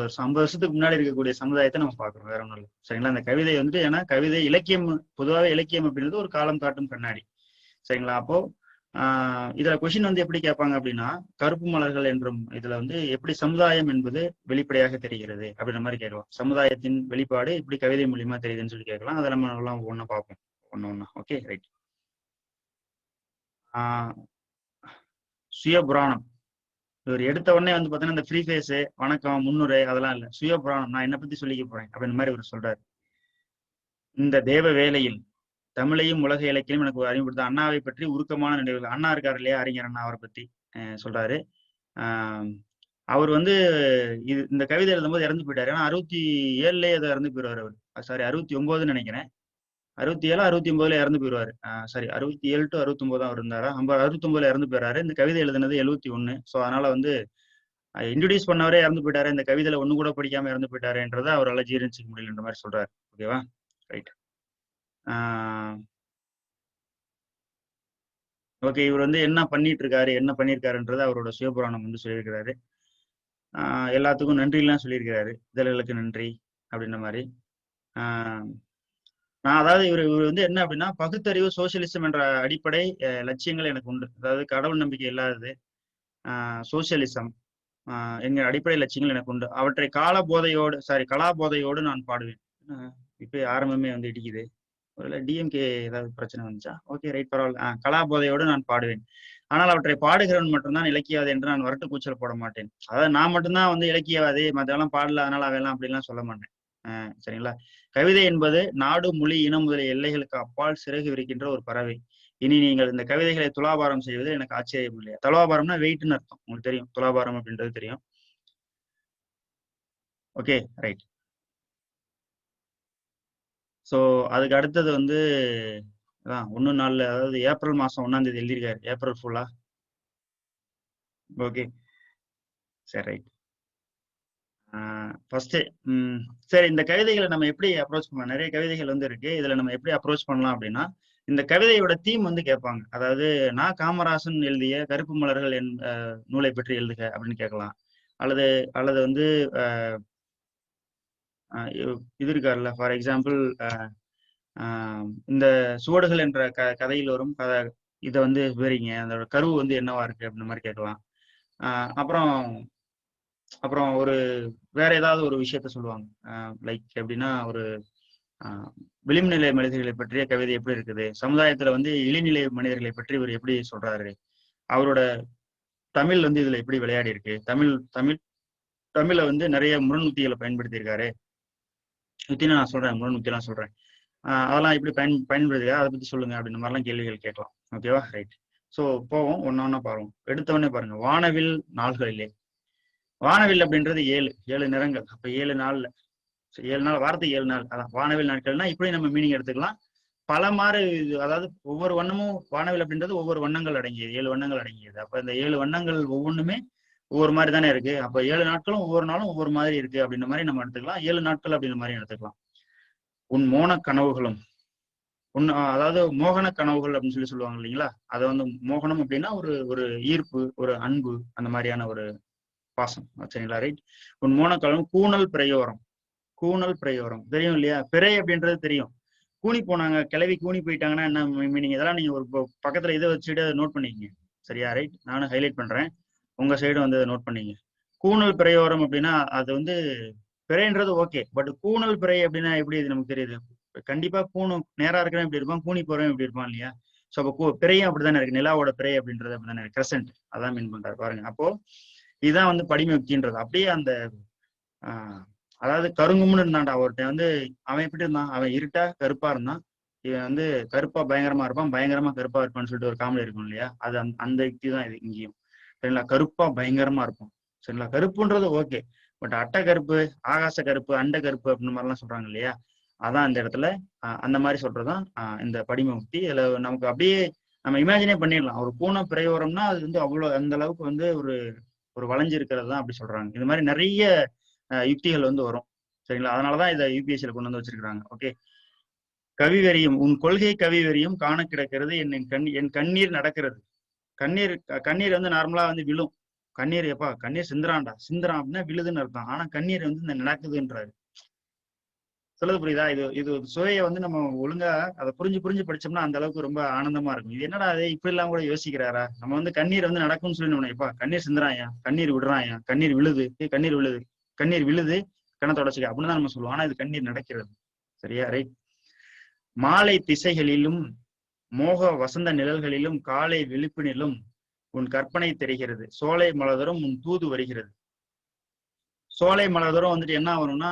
ஒரு ஐம்பது வருஷத்துக்கு முன்னாடி இருக்கக்கூடிய சமுதாயத்தை நம்ம பார்க்குறோம் வேற ஒன்றும் இல்லை. சரிங்களா? அந்த கவிதை வந்துட்டு ஏன்னா கவிதை இலக்கியம் பொதுவாகவே இலக்கியம் அப்படின்றது ஒரு காலம் காட்டும் கண்ணாடி. சரிங்களா? அப்போ ஆஹ் இதுல கொஷின் வந்து எப்படி கேட்பாங்க அப்படின்னா கருப்பு மலர்கள் என்றும் இதுல வந்து எப்படி சமுதாயம் என்பது வெளிப்படையாக தெரிகிறது அப்படின்ற மாதிரி கேட்கலாம். சமுதாயத்தின் வெளிப்பாடு இப்படி கவிதை மூலியமா தெரியுதுன்னு சொல்லி கேட்கலாம். அதை நம்ம எல்லாம் ஒன்னா பார்ப்போம். ஒண்ணு ஒன்னா ஓகே ரைட் ஆஹ் சுயபுராணம். இவர் எடுத்த உடனே வந்து பாத்தீங்கன்னா இந்த ஃப்ரீ ஃபேஸ் வணக்கம் முன்னுரை அதெல்லாம் இல்லை. சுய புராணம் நான் என்ன பத்தி சொல்லிக்க போறேன்? அப்படின்ற மாதிரி இவர் சொல்றாரு. இந்த தேவ வேலையில் தமிழையும் உலக இலக்கியம் எனக்கு அறிமுகப்படுத்த அண்ணாவை பற்றி உருக்கமான நினைவுகள். அண்ணா இருக்காரு இல்லையா அறிஞர் அண்ணா அவரை பத்தி சொல்றாரு. அவர் வந்து இது இந்த கவிதை எழுதும்போது இறந்து போயிட்டாரு. ஏன்னா அறுபத்தி ஏழுலயே அதை இறந்து போயிடுவார் அவர். சாரி அறுபத்தி ஒன்பதுன்னு நினைக்கிறேன். அறுபத்தி ஏழு அறுபத்தி ஒன்பதுல இறந்து போயிடுவாரு சாரி அறுபத்தி ஏழு டு அறுபத்தி ஒன்பது அவர் இருந்தாரா? ஐம்பது அறுபத்தி ஒன்பதுல இறந்து போயிறாரு. இந்த கவிதை எழுதுனது எழுபத்தி ஒண்ணு. ஸோ அதனால வந்து இன்ட்ரடியூஸ் பண்ணவரே இறந்து போயிட்டாரு. இந்த கவிதையில ஒண்ணு கூட படிக்காம இறந்து போயிட்டாருன்றதை அவரால் ஜீரணிச்சிக்க முடியலன்ற மாதிரி சொல்றாரு. ஓகேவா ரைட் ஓகே இவர் வந்து என்ன பண்ணிட்டு இருக்காரு என்ன பண்ணியிருக்காருன்றதை அவரோட சிவபுராணம் வந்து சொல்லியிருக்கிறாரு. எல்லாத்துக்கும் நன்றிலாம் சொல்லியிருக்கிறாரு. இதழ்களுக்கு நன்றி அப்படின்ற மாதிரி. அதாவது இவர் இவர் வந்து என்ன அப்படின்னா பகுத்தறிவு சோசியலிசம் என்ற அடிப்படை லட்சியங்கள் எனக்கு உண்டு. அதாவது கடவுள் நம்பிக்கை இல்லாதது சோசியலிசம் என்கிற அடிப்படை லட்சியங்கள் எனக்கு உண்டு. அவற்றை கால போதையோடு சாரி கலா போதையோடு நான் பாடுவேன். இப்போ ஆரம்பமே வந்து இடிக்குது. ஒருவேளை டிஎம்கே ஏதாவது பிரச்சனை வந்துச்சா? ஓகே ரைட் பரவாயில்ல. ஆஹ், கலா போதையோடு நான் பாடுவேன். ஆனால் அவற்றை பாடுகிறவன் மட்டும்தான் இலக்கியவாதி என்று நான் வரட்டு கூச்சல் போட மாட்டேன். அதாவது நான் மட்டும்தான் வந்து இலக்கியவாதி மற்றெல்லாம் பாடல அதனால அவெல்லாம் அப்படிலாம் சொல்ல மாட்டேன். ஆஹ் சரிங்களா? கவிதை என்பது நாடு மொழி இனம் முதலிய எல்லைகளுக்கு அப்பால் சிறகு விரிக்கின்ற ஒரு பறவை. இனி நீங்கள் இந்த கவிதைகளை துலாபாரம் செய்வது எனக்கு ஆச்சரியம் இல்லையா? துலாபாரம்னா வெயிட்னு அர்த்தம். உங்களுக்கு தெரியும். துலாபாரம் அப்படின்றது தெரியும். ஓகே ரைட் ஸோ அதுக்கு அடுத்தது வந்து அதான் ஒன்று நாளில் அதாவது ஏப்ரல் மாதம் ஒன்றாம் தேதி எழுதியிருக்காரு. ஏப்ரல் ஃபுல்லா ஓகே சரி ரைட் ஃபர்ஸ்ட் சரி இந்த கவிதைகளை நம்ம எப்படி அப்ரோச் பண்ணலாம்? நிறைய கவிதைகள் வந்து இருக்கு. இதுல நம்ம எப்படி அப்ரோச் பண்ணலாம் அப்படின்னா இந்த கவிதையோட தீம் வந்து கேட்பாங்க. அதாவது நான் காமராசன் எழுதிய கருப்பு மலர்கள் என் நூலை பற்றி எழுதுக அப்படின்னு கேட்கலாம். அல்லது அல்லது வந்து இது இருக்காருல்ல ஃபார் எக்ஸாம்பிள் இந்த சுவடுகள் என்ற க கதையில் வரும் கதை இதை வந்து விவரிங்க. அதோட கருவு வந்து என்னவா இருக்கு? அப்படின்ற மாதிரி கேட்கலாம். அப்புறம் அப்புறம் ஒரு வேற ஏதாவது ஒரு விஷயத்த சொல்லுவாங்க. லைக் எப்படின்னா ஒரு விளிம்புநிலை மனிதர்களை பற்றிய கவிதை எப்படி இருக்குது? சமுதாயத்துல வந்து இளைநிலை மனிதர்களை பற்றி இவர் எப்படி சொல்றாரு? அவரோட தமிழ் வந்து இதுல எப்படி விளையாடி இருக்கு? தமிழ் தமிழ் தமிழை வந்து நிறைய முரண்முத்திகளை பயன்படுத்தியிருக்காரு. யுத்தினா நான் சொல்றேன் முரண்முத்திலாம் சொல்றேன். அதெல்லாம் எப்படி பயன் பயன்படுத்துக அதை பத்தி சொல்லுங்க அப்படின்ற மாதிரிலாம் கேள்விகள் கேட்கலாம். ஓகேவா ரைட் ஸோ போவோம். ஒன்னொன்னா பாருவோம். எடுத்தவொடனே பாருங்க. வானவில் நாள்களிலே வானவில் அப்படின்றது ஏழு ஏழு நிறங்கள். அப்ப ஏழு நாள்ல ஏழு நாள் வாரத்துக்கு ஏழு நாள். அதான் வானவில் நாட்கள்னா இப்படி நம்ம மீனிங் எடுத்துக்கலாம். பல மாறு அதாவது ஒவ்வொரு வண்ணமும் வானவில் அப்படின்றது ஒவ்வொரு வண்ணங்கள் அடங்கியது ஏழு வண்ணங்கள் அடங்கியது. அப்ப இந்த ஏழு வண்ணங்கள் ஒவ்வொன்றுமே ஒவ்வொரு மாதிரி தானே இருக்கு. அப்ப ஏழு நாட்களும் ஒவ்வொரு நாளும் ஒவ்வொரு மாதிரி இருக்கு அப்படின்ற மாதிரி நம்ம எடுத்துக்கலாம். ஏழு நாட்கள் அப்படின்ற மாதிரி எடுத்துக்கலாம். உன் மோன கனவுகளும் உன் அதாவது மோகன கனவுகள் அப்படின்னு சொல்லி சொல்லுவாங்க இல்லைங்களா? அதை வந்து மோகனம் அப்படின்னா ஒரு ஒரு ஈர்ப்பு ஒரு அன்பு அந்த மாதிரியான ஒரு பாசம் சரிங்களா ரைட் உன் மோனக்கலம் கூணல் பிரயோரம் கூணல் பிரயோரம். தெரியும் இல்லையா? பிறை அப்படின்றது தெரியும். கூனி போனாங்க கிளவி கூனி போயிட்டாங்கன்னா என்ன மீனிங் இதெல்லாம் நீங்க ஒரு பக்கத்துல இதை வச்சுட்டு நோட் பண்ணிக்கங்க. சரியா ரைட் நானும் ஹைலைட் பண்றேன். உங்க சைடு வந்து நோட் பண்ணிங்க. கூணல் பிரயோரம் அப்படின்னா அது வந்து பிறைன்றது ஓகே பட் கூணல் பிறை அப்படின்னா எப்படி இது நமக்கு தெரியுது? கண்டிப்பா கூணும் நேரா இருக்கிறவன் இப்படி இருப்பான் கூனி போறவன் இப்படி இருப்பான் இல்லையா? ஸோ அப்போ பிறையும் அப்படிதானே இருக்கு. நிலாவோட பிறை அப்படின்றது அப்படிதானே இருக்கு. கிரசன்ட் அதான் மீன் பண்றாரு. பாருங்க. அப்போ இதுதான் வந்து படிமுக்தின்றது அப்படியே அந்த ஆஹ், அதாவது கருங்கும்னு இருந்தான்டா அவர்கிட்ட வந்து அவன் எப்படி இருந்தான்? அவன் இருட்டா கருப்பா இருந்தான். இவன் வந்து கருப்பா பயங்கரமா இருப்பான். பயங்கரமா கருப்பா இருப்பான்னு சொல்லிட்டு ஒரு காமெடி இருக்கும் இல்லையா? அது அந்த அந்த யுக்தி தான் இது இங்கேயும். சரிங்களா? கருப்பா பயங்கரமா இருக்கும் சரிங்களா? கருப்புன்றது ஓகே பட் அட்டை கருப்பு ஆகாச கருப்பு அண்ட கருப்பு அப்படின்ற மாதிரிலாம் சொல்றாங்க இல்லையா? அதான் அந்த இடத்துல அந்த மாதிரி சொல்றதுதான் ஆஹ், இந்த படிமமுக்தி இதுல நமக்கு அப்படியே நம்ம இமேஜினே பண்ணிடலாம். ஒரு பூனை பிரயோரம்னா அது வந்து அவ்வளவு அந்த அளவுக்கு வந்து ஒரு ஒரு வளைஞ்சு இருக்கிறது தான் அப்படி சொல்றாங்க. இது மாதிரி நிறைய அஹ், யுக்திகள் வந்து வரும். சரிங்களா? அதனாலதான் இதை யூபிஎஸ்சியில கொண்டு வந்து வச்சிருக்காங்க ஓகே. கவிவெறியும் உன் கொள்கை கவிவெறியும் காண கிடக்கிறது என் என் கண் என் கண்ணீர் நடக்கிறது. கண்ணீர் கண்ணீர் வந்து நார்மலா வந்து விழும். கண்ணீர் எப்பா? கண்ணீர் சிந்துறான்டா. சிந்துறான் அப்படின்னா விழுதுன்னு அர்த்தம். ஆனா கண்ணீர் வந்து இந்த நடக்குதுன்றாரு. சொல்லுது புரியுதா? இது இது ஒரு சுவையை வந்து நம்ம ஒழுங்கா அதை புரிஞ்சு புரிஞ்சு படிச்சோம்னா அந்த அளவுக்கு ரொம்ப ஆனந்தமா இருக்கும். இது என்னடா அது இப்படி எல்லாம் கூட யோசிக்கிறாரா? நம்ம வந்து கண்ணீர் வந்து நடக்கும்னு சொல்லி எப்பா கண்ணீர் சிந்துறாயா? கண்ணீர் விடுறாயா? கண்ணீர் விழுது. கண்ணீர் விழுது. கண்ணீர் விழுது கண்ணை தொடச்சிக்க. அப்படின்னு தான் நம்ம சொல்லுவோம். ஆனா இது கண்ணீர் நடக்கிறது. சரியா? ரைட் மாலை திசைகளிலும் மோக வசந்த நிழல்களிலும் காலை விழிப்பினிலும் உன் கற்பனை தெரிகிறது. சோலை மலதரும் உன் தூது வருகிறது. சோலை மலதரும் வந்துட்டு என்ன வரும்னா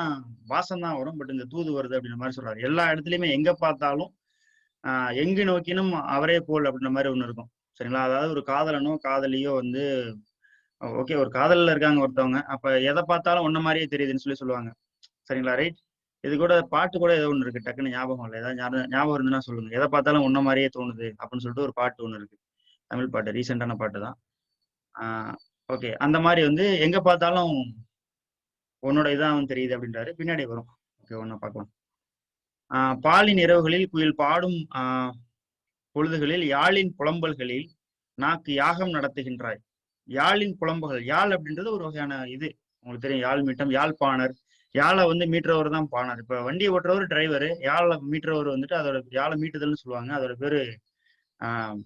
வாசம் தான் வரும். பட் இந்த தூது வருது அப்படின்ற மாதிரி சொல்றாரு. எல்லா இடத்துலயுமே எங்க பார்த்தாலும் ஆஹ் எங்கு நோக்கினும் அவரே போல் அப்படின்ற மாதிரி ஒண்ணு இருக்கும். சரிங்களா? அதாவது ஒரு காதலனோ காதலியோ வந்து ஓகே ஒரு காதலில் இருக்காங்க ஒருத்தவங்க. அப்ப எதை பார்த்தாலும் ஒன்ன மாதிரியே தெரியுதுன்னு சொல்லி சொல்லுவாங்க. சரிங்களா? ரைட்? இது கூட பாட்டு கூட ஏதோ ஒன்று இருக்கு. டக்குன்னு ஞாபகம் இல்லை ஏதாவது ஞாபகம் இருந்துன்னா சொல்லுங்க. எதை பார்த்தாலும் ஒன்ன மாதிரியே தோணுது அப்படின்னு சொல்லிட்டு ஒரு பாட்டு ஒன்று இருக்கு. தமிழ் பாட்டு ரீசெண்டான பாட்டு தான். ஓகே. அந்த மாதிரி வந்து எங்க பார்த்தாலும் உன்னோட இதான் தெரியுது அப்படின்றாரு. பின்னாடி வரும். ஓகே ஒன்னா பார்க்கலாம். ஆஹ் பாலின் இரவுகளில் குயில் பாடும் ஆஹ் பொழுதுகளில் யாழின் புலம்பல்களில் நாக்கு யாகம் நடத்துகின்றாய். யாழின் புலம்புகள் யாழ் அப்படின்றது ஒரு வகையான இது. உங்களுக்கு தெரியும் யாழ் மீட்டம் யாழ்ப்பாணர் யாழை வந்து மீட்டுறவர் தான் பாணர். இப்ப வண்டி ஓட்டுறவர் டிரைவர் யாழை மீட்டுறவர் வந்துட்டு அதோட யாழை மீட்டுதல்னு சொல்லுவாங்க. அதோட பேரு ஆஹ்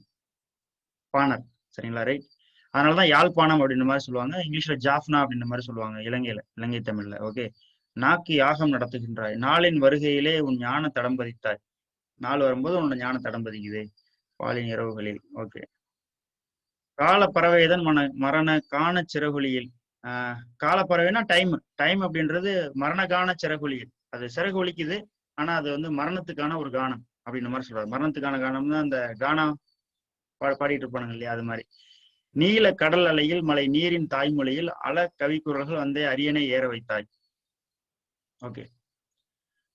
பாணர். சரிங்களா ரைட் அதனாலதான் யாழ்ப்பாணம் அப்படின்ற மாதிரி சொல்லுவாங்க இங்கிலீஷ்ல ஜாஃப்னா அப்படின்ற மாதிரி சொல்லுவாங்க இலங்கையில இலங்கை தமிழ்ல. ஓகே நாக்கு யாகம் நடத்துகின்றாய். நாளின் வருகையிலே உன் ஞான தடம் பதித்தாய். நாள் வரும்போது உன்னோட ஞான தடம் பதிக்குது. பாலின் இரவுகளில். ஓகே கால பறவைதன் மன மரண காண சிறகுலியில் ஆஹ் காலப்பறவைனா டைம் டைம் அப்படின்றது மரண காண சிறகுலியில் அது சிறகு ஒலிக்குது ஆனா அது வந்து மரணத்துக்கான ஒரு கானம் அப்படின்ற மாதிரி சொல்றாரு மரணத்துக்கான கானம் தான் அந்த கானா பா பாடிட்டு இருப்பானுங்க இல்லையா? அது மாதிரி. நீல கடல் அலையில் மலை நீரின் தாய்மொழியில் அல கவிக்குரல்கள் வந்தே அரியணை ஏற வைத்தாய். ஓகே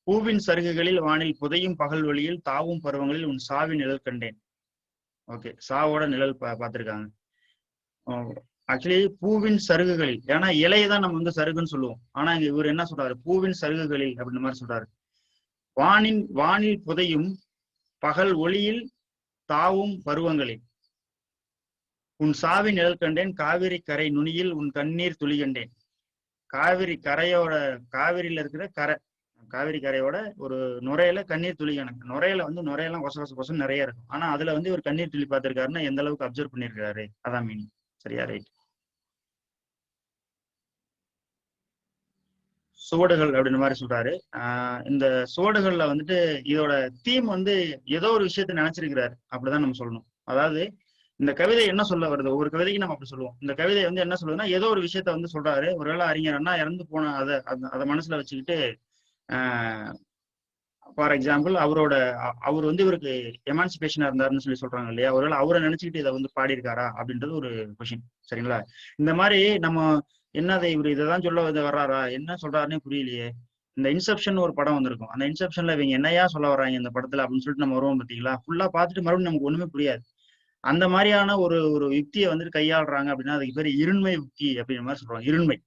பூவின் சருகுகளில் வானில் புதையும் பகல் வழியில் தாவும் பருவங்களில் உன் சாவி நிழல் கண்டேன். ஓகே சாவோட நிழல் பா பார்த்திருக்காங்க. Oh, ஆக்சுவலி பூவின் சருகுகளில் ஏன்னா இலையை தான் நம்ம வந்து சருகுன்னு சொல்லுவோம். ஆனா இங்க இவர் என்ன சொல்றாரு? பூவின் சருகுகளில் அப்படின்ற மாதிரி சொல்றாரு. வானின் வானில் புதையும் பகல் ஒளியில் தாவும் பருவங்களில். உன் சாவி நிழல் கண்டேன் காவிரி கரை நுனியில் உன் கண்ணீர் துளி கண்டேன். காவிரி கரையோட காவிரியில இருக்கிற கரை காவிரி கரையோட ஒரு நுரையில கண்ணீர் துளி கணக்கு. நுரையில வந்து நுரையெல்லாம் கொச கொச கொசம் நிறைய இருக்கும். ஆனா அதுல வந்து ஒரு கண்ணீர் துளி பார்த்திருக்காருன்னா எந்த அளவுக்கு அப்சர்வ் பண்ணிருக்காரு அதான் மீனிங் சரியா? ரைட் சுவடுகள் அப்படின்ற மாதிரி சொல்றாரு. ஆஹ் இந்த சுவடுகள்ல வந்துட்டு இதோட தீம் வந்து ஏதோ ஒரு விஷயத்த நினைச்சிருக்கிறாரு. அப்படிதான் நம்ம சொல்லணும். அதாவது இந்த கவிதை என்ன சொல்ல வருது? ஒவ்வொரு கவிதைக்கு நம்ம அப்படி சொல்லுவோம். இந்த கவிதை வந்து என்ன சொல்லுதுன்னா ஏதோ ஒரு விஷயத்த வந்து சொல்றாரு. ஒருவேளை அறிஞர் அண்ணா இறந்து போன அதை அதை மனசுல வச்சுக்கிட்டு ஃபார் எக்ஸாம்பிள் அவரோட அவர் வந்து இவருக்கு எமான்சிபேஷனா இருந்தாருன்னு சொல்லி சொல்றாங்க இல்லையா? ஒருவேளை அவரை நினைச்சுக்கிட்டு இதை வந்து பாடியிருக்காரா? அப்படின்றது ஒரு கொஷின் சரிங்களா? இந்த மாதிரி நம்ம என்னதை இவர் இதை தான் சொல்ல வந்து வர்றாரா? என்ன சொல்றாருன்னே புரியலையே. இந்த இன்செப்ஷன் ஒரு படம் வந்திருக்கும். அந்த இன்செப்ஷன்ல இவங்க என்னையா சொல்ல வர்றாங்க இந்த படத்துல அப்படின்னு சொல்லிட்டு நம்ம வருவோம் பாத்தீங்களா? ஃபுல்லா பார்த்துட்டு மறுபடியும் நமக்கு ஒண்ணுமே புரியாது. அந்த மாதிரியான ஒரு ஒரு யுக்தியை வந்துட்டு கையாளுறாங்க அப்படின்னா அதுக்கு பேர் இருண்மை யுக்தி அப்படின்ற மாதிரி சொல்றாங்க. இருண்மை.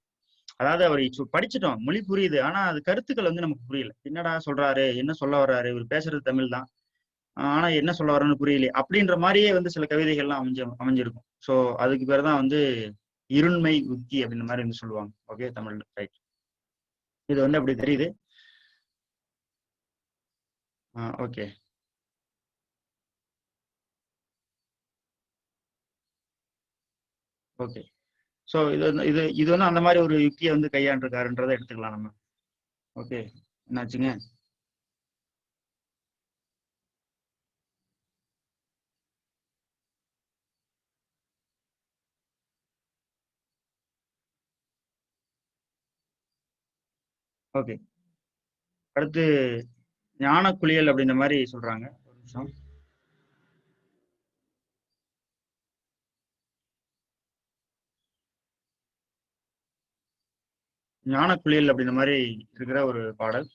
அதாவது அவர் படிச்சுட்டோம். மொழி புரியுது. ஆனா அது கருத்துக்கள் வந்து நமக்கு புரியல. என்னடா சொல்றாரு? என்ன சொல்ல வர்றாரு? இவர் பேசுறது தமிழ் தான். ஆனா என்ன சொல்ல வர்றாருன்னு புரியல அப்படின்ற மாதிரியே வந்து சில கவிதைகள்லாம் அமைஞ்சு அமைஞ்சிருக்கும். ஸோ அதுக்கு பேர் தான் வந்து இருண்மை உத்தி அப்படின்ற மாதிரி வந்து சொல்லுவாங்க. Okay Tamil right. இது வந்து அப்படி தெரியுது. ஓகே. ஓகே ஸோ இது வந்து இது இது வந்து அந்த மாதிரி ஒரு யுக்தியை வந்து கையாண்டிருக்காருன்றதை எடுத்துக்கலாம் நம்ம. ஓகே என்னாச்சுங்க? ஓகே அடுத்து ஞான குளியல் அப்படின்ற மாதிரி சொல்றாங்க. ஒரு நிமிஷம். ஞானக்குளியல் அப்படின்ற மாதிரி இருக்கிற ஒரு பாடல்.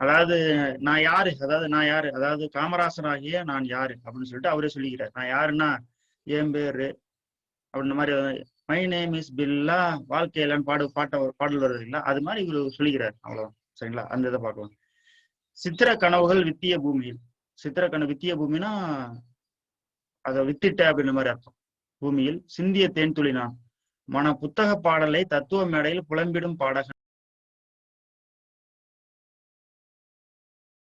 அதாவது நான் யாரு? அதாவது நான் யாரு? அதாவது காமராசராகிய நான் யாரு? அப்படின்னு சொல்லிட்டு அவரே சொல்லிக்கிறார். நான் யாருன்னா ஏன் பேரு அப்படின்ற மாதிரி மை நேம் இஸ் பில்லா வாழ்க்கையிலான்னு பாடு பாட்ட பாடல் வருது இல்லை அது மாதிரி இவர் சொல்லிக்கிறார். அவ்வளவுதான். சரிங்களா? அந்த இதை பார்க்கலாம். சித்திர கனவுகள் வித்திய பூமியில். சித்திர கனவு வித்திய பூமினா அதை வித்திட்ட அப்படின்ற மாதிரி அர்த்தம். பூமியில் சிந்திய தேன் துளி நான். மன புத்தக பாடலை தத்துவ மேடையில் புலம்பிடும் பாடகன்.